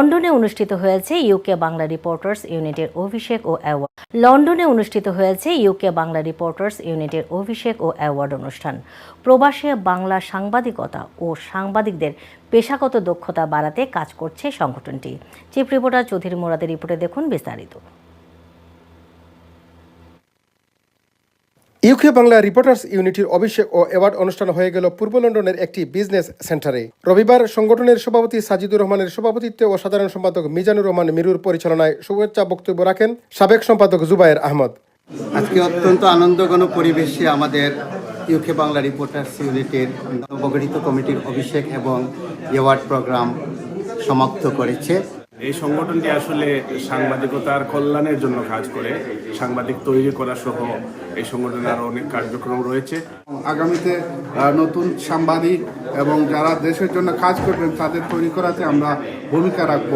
লন্ডনে অনুষ্ঠিত হয়েছে ইউকে বাংলা রিপোর্টার্স ইউনিটের অভিষেক ও অ্যাওয়ার্ড। লন্ডনে অনুষ্ঠিত হয়েছে ইউকে বাংলা রিপোর্টার্স ইউনিটের অভিষেক ও অ্যাওয়ার্ড অনুষ্ঠান। প্রবাসে বাংলা সাংবাদিকতা ও সাংবাদিকদের পেশাগত দক্ষতা বাড়াতে কাজ করছে সংগঠনটি। চিফ রিপোর্টার চৌধুরী মোরাদের রিপোর্টে দেখুন বিস্তারিত। ইউকে বাংলা রিপোর্টার্স ইউনিটির অভিষেক ও অ্যাওয়ার্ড অনুষ্ঠান হয়ে গেল পূর্ব লন্ডনের একটি বিজনেস সেন্টারে। রবিবার সংগঠনের সভাপতি সাজিদুর রহমানের সভাপতিত্বে ও সাধারণ সম্পাদক মিজানুর রহমান মিরুর পরিচালনায় শুভেচ্ছা বক্তব্য রাখেন সাবেক সম্পাদক জুবায়ের আহমদ। আজকে অত্যন্ত আনন্দঘন পরিবেশে আমাদের ইউকে বাংলা রিপোর্টার্স ইউনিটের নবগঠিত কমিটির অভিষেক এবং অ্যাওয়ার্ড প্রোগ্রাম সমাপ্ত করেছে। এই সংগঠনটি আসলে সাংবাদিকতার কল্যাণের জন্য কাজ করে সাংবাদিক তৈরি করা সহ এই সংগঠনের আরও অনেক কার্যক্রম রয়েছে। আগামীতে নতুন সাংবাদিক এবং যারা দেশের জন্য কাজ করবেন তাদের তৈরি করাতে আমরা ভূমিকা রাখব।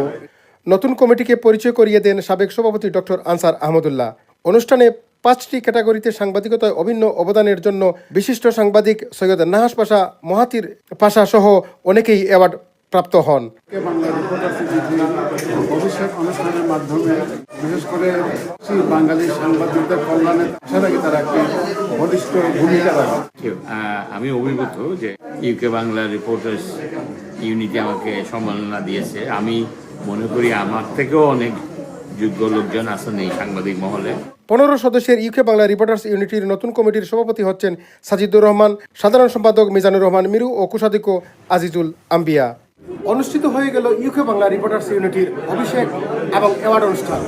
নতুন কমিটিকে পরিচয় করিয়ে দেন সাবেক সভাপতি ডক্টর আনসার আহমদুল্লাহ। অনুষ্ঠানে পাঁচটি ক্যাটাগরিতে সাংবাদিকতায় অভিন্ন অবদানের জন্য বিশিষ্ট সাংবাদিক সৈয়দ নাহাস পাশা মহাতির পাশা সহ অনেকেই অ্যাওয়ার্ড প্রাপ্ত হন। বাংলা রিপোর্টার্স অভিষেক অনুষ্ঠানের মাধ্যমে বিশেষ করে বাঙালি সাংবাদিকদের কল্যাণে আশা তারা একটি বলিষ্ঠ ভূমিকা রাখবে আমি অভিভূত যে ইউকে বাংলা রিপোর্টার্স ইউনিটি আমাকে সম্মাননা দিয়েছে। আমি মনে করি আমার থেকেও অনেক যোগ্য লোকজন আছেন এই সাংবাদিক মহলে। পনেরো সদস্যের ইউকে বাংলা রিপোর্টার্স ইউনিটির নতুন কমিটির সভাপতি হচ্ছেন সাজিদুর রহমান সাধারণ সম্পাদক মিজানুর রহমান মিরু ও কোষাধ্যক্ষ আজিজুল আম্বিয়া। অনুষ্ঠিত হয়ে গেল ইউকে বাংলা রিপোর্টার্স ইউনিটির অভিষেক এবং অ্যাওয়ার্ড অনুষ্ঠান।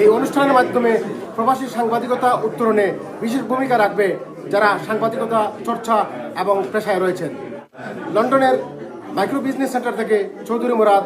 এই অনুষ্ঠানের মাধ্যমে প্রবাসী সাংবাদিকতা উত্তরণে বিশেষ ভূমিকা রাখবে যারা সাংবাদিকতা, চর্চা এবং পেশায় রয়েছেন। লন্ডনের মাইক্রো বিজনেস সেন্টার থেকে চৌধুরী মুরাদ